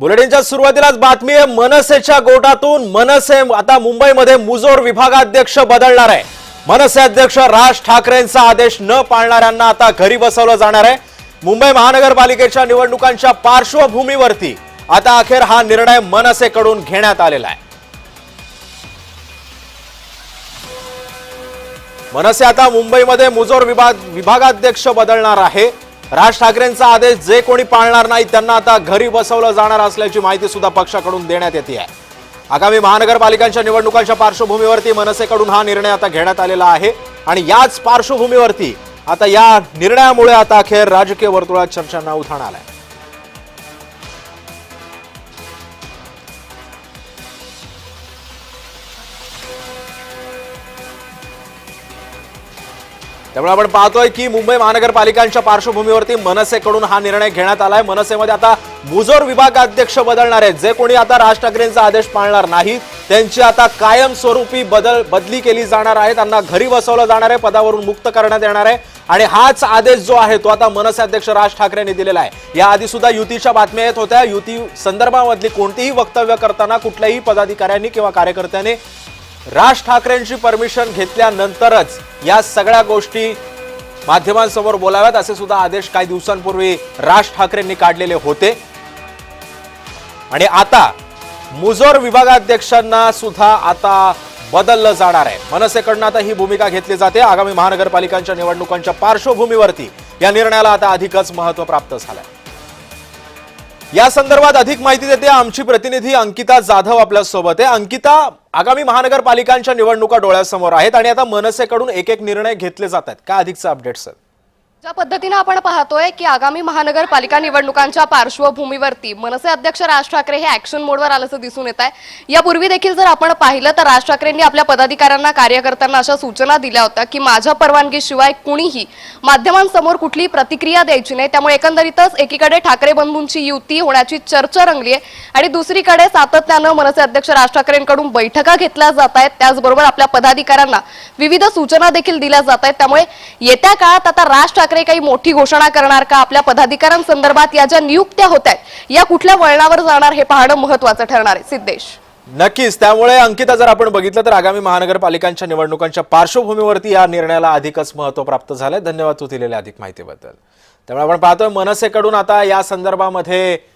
बुलेटिनच्या सुरुवातीलाच बातमी आहे मनसेच्या गोटातून मनसे आता मुंबईमध्ये मुजोर विभागाध्यक्ष बदलणार आहे. मनसे अध्यक्ष राज ठाकरेंचा आदेश न पाळणाऱ्यांना आता घरी बसवलं जाणार आहे. मुंबई महानगरपालिकेच्या निवडणुकांच्या पार्श्वभूमीवरती आता अखेर हा निर्णय मनसेकडून घेण्यात आलेला आहे. मनसे आता मुंबईमध्ये मुजोर विभाग विभागाध्यक्ष बदलणार आहे. राज ठाकरेंचा आदेश जे कोणी पाळणार नाही त्यांना आता घरी बसवलं जाणार असल्याची माहिती सुद्धा पक्षाकडून देण्यात येते आहे. आगामी महानगरपालिकांच्या निवडणुकांच्या पार्श्वभूमीवरती मनसेकडून हा निर्णय आता घेण्यात आलेला आहे. आणि याच पार्श्वभूमीवरती आता या निर्णयामुळे आता अखेर राजकीय वर्तुळात चर्चांना उधाण आलाय. त्यामुळे आपण पाहतोय की मुंबई महानगरपालिकांच्या पार्श्वभूमीवरती मनसेकडून हा निर्णय घेण्यात आलाय. मनसेमध्ये आता मुजोर विभागाध्यक्ष बदलणार आहेत. जे कोणी आता राज ठाकरेंचा आदेश पाळणार नाहीत त्यांची आता कायमस्वरूपी बदल बदली केली जाणार आहे. त्यांना घरी बसवलं जाणार आहे पदावरून मुक्त करण्यात येणार आहे. आणि हाच आदेश जो आहे तो आता मनसे अध्यक्ष राज ठाकरेंनी दिलेला आहे. या आधी सुद्धा युतीच्या बातम्या येत होत्या. युती संदर्भामधली कोणतीही वक्तव्य करताना कुठल्याही पदाधिकाऱ्यांनी किंवा कार्यकर्त्यांनी राज ठाकरेंची परमिशन घेतल्यानंतरच या सगळ्या गोष्टी माध्यमांसमोर बोलाव्यात. असे सुद्धा आदेश काही दिवसांपूर्वी राज ठाकरेंनी काढलेले होते. आणि आता मुजोर विभागाध्यक्षांना सुद्धा आता बदललं जाणार आहे. मनसेकडनं आता ही भूमिका घेतली जाते. आगामी महानगरपालिकांच्या निवडणुकांच्या पार्श्वभूमीवरती या निर्णयाला आता अधिकच महत्त्व प्राप्त झालंय. या संदर्भात अधिक माहिती देते आमची प्रतिनिधी अंकिता जाधव आपल्यासोबत आहे. अंकिता आगामी महानगरपालिकांच्या निवडणुका डोळ्यासमोर आहेत आणि आता मनसेकडून एक एक निर्णय घेतले जात आहेत. काय अधिकचं अपडेट सर ज्या पद्धतीनं आपण पाहतोय की आगामी महानगरपालिका निवडणुकांच्या पार्श्वभूमीवरती मनसे अध्यक्ष राज ठाकरे हे ऍक्शन मोडवर आल्याचं दिसून येत आहे. यापूर्वी देखील जर आपण पाहिलं तर राज ठाकरेंनी आपल्या पदाधिकाऱ्यांना कार्यकर्त्यांना अशा सूचना दिल्या होत्या की माझ्या परवानगीशिवाय कुणीही माध्यमांसमोर कुठलीही प्रतिक्रिया द्यायची नाही. त्यामुळे एकंदरीतच एकीकडे ठाकरे बंधूंची युती होण्याची चर्चा रंगली आहे आणि दुसरीकडे सातत्यानं मनसे अध्यक्ष राज ठाकरेंकडून बैठका घेतल्या जात आहेत. त्याचबरोबर आपल्या पदाधिकाऱ्यांना विविध सूचना देखील दिल्या जात आहेत. त्यामुळे येत्या काळात आता राज ठाकरे ठाकरे काही मोठी घोषणा करणार का? आपल्या पदाधिकाऱ्यांसंदर्भात या ज्या नियुक्त्या होत आहेत या कुठल्या वळणावर जाणार हे पाहणं महत्वाचं ठरणार आहे. सिद्धेश. नक्कीच. त्यामुळे अंकिता जर आपण बघितलं तर आगामी महानगरपालिकांच्या निवडणुकांच्या पार्श्वभूमीवरती या निर्णयाला अधिकच महत्त्व प्राप्त झालंय. धन्यवाद तू दिलेल्या अधिक माहितीबद्दल. त्यामुळे आपण पाहतोय मनसेकडून आता या संदर्भामध्ये